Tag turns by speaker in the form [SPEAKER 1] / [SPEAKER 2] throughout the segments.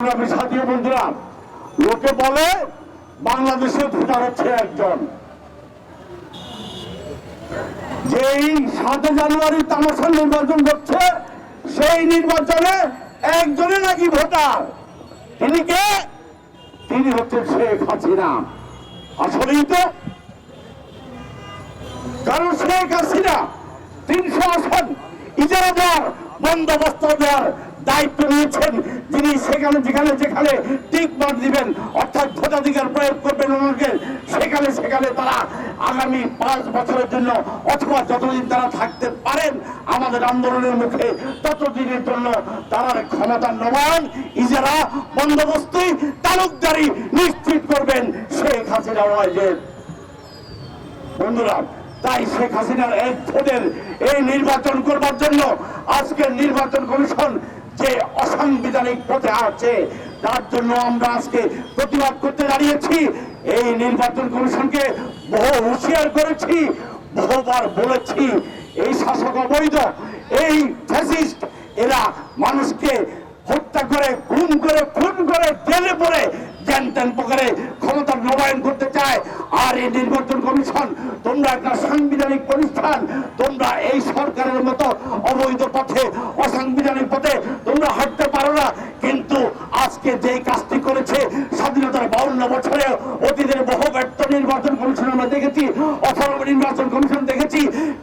[SPEAKER 1] সংগ্রামী সাথী বন্ধুরা, লোকে বলে বাংলাদেশে ভোটার হচ্ছে একজন। যেই সাত জানুয়ারি তামাশার নির্বাচন করছে সেই নির্বাচনে একজনে নাকি ভোটার। তিনি কে? তিনি হচ্ছেন শেখ হাসিনা। আসলেই তো, কারণ শেখ হাসিনা তিনশো আসন ইজারা দেওয়ার দায়িত্ব নিয়েছেন যিনি সেখানে যেখানে যেখানে টিক মার দিবেন, অর্থাৎ ভোটাধিকার প্রয়োগ করবেন ওনাকে সেখানে সেখানে তারা আগামী পাঁচ বছরের জন্য অথবা যতদিন তারা থাকতে পারেন আমাদের আন্দোলনের মুখে, ততদিনের জন্য তারা ক্ষমতা নবায়ন, ইজারা বন্দোবস্তই তালুকদারি নিশ্চিত করবেন শেখ হাসিনা ওয়াজেদ বন্ধুরা, তাই শেখ হাসিনার এক ভোটের এই নির্বাচন করবার জন্য আজকের নির্বাচন কমিশন যে অসাংবিধানিক পথে আছে তার জন্য আমরা আজকে প্রতিবাদ করতে দাঁড়িয়েছি। এই নির্বাচন কমিশনকে বহু হুঁশিয়ার করেছি, বহুবার বলেছি, এই শাসক অবৈধ, এই ফ্যাসিস্ট, এরা মানুষকে হত্যা করে, খুন করে খুন করে, জেলে পড়ে জ্ঞান ত্যান পকারে ক্ষমতা নবায়ন করতে চায়। আর এই নির্বাচন কমিশন, তোমরা একটা সাংবিধানিক প্রতিষ্ঠান, তোমরা এই সরকারের মতো অবৈধ পথে, অসাংবিধানিক পথে তোমরা হাঁটতে পারো না। কিন্তু আজকে যে কাজটি করেছে স্বাধীনতার বাউন্ন বছরে অতীতের বহু ব্যর্থ নির্বাচন কমিশন আমরা দেখেছি অথবা নির্বাচন কমিশন দেখেছি,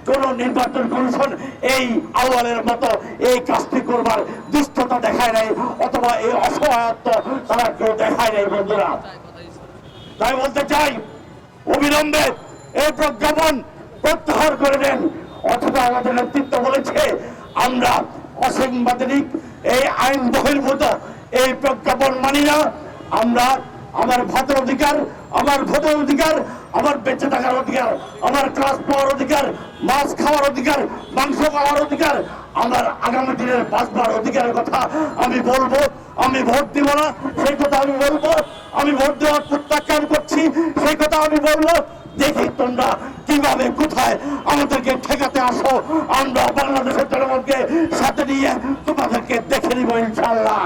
[SPEAKER 1] কোন নির্বাচন কমিশন এই আওয়ালের মতো এই কাজটি করবার দুষ্টতা দেখায় নাই, অথবা এই অসহায়ত্ব তারা কেউ দেখায় নাই, বন্ধুরা। তাই বলতে চাই, অবিলম্বে এই প্রজ্ঞাপন প্রত্যাহার করে দেন। অথবা আমাদের নেতৃত্ব বলেছে, আমরা অসাংবিধানিক এই আইন বহির্ভূত, এই প্রজ্ঞাপন মানি না। আমরা আমার ভোটের অধিকার, আমার ভোটের অধিকার, আমার বেঁচে থাকার অধিকার, আমার ক্লাস পাওয়ার অধিকার, মাছ খাওয়ার অধিকার, মাংস খাওয়ার অধিকার, আমার আগামী দিনের বাঁচবার অধিকারের কথা আমি বলব, আমি ভোট দিব না, সেই কথা আমি বলব, আমি ভোট দেওয়ার প্রত্যাখ্যান করছি, সেই কথা আমি বলব। দেখি তোমরা কীভাবে দেয় আমাদেরকে ঠেকাতে আসো। আমরা বাংলাদেশের জনগণকে সাথে নিয়ে তোমাদেরকে দেখে নিব ইনশাল্লাহ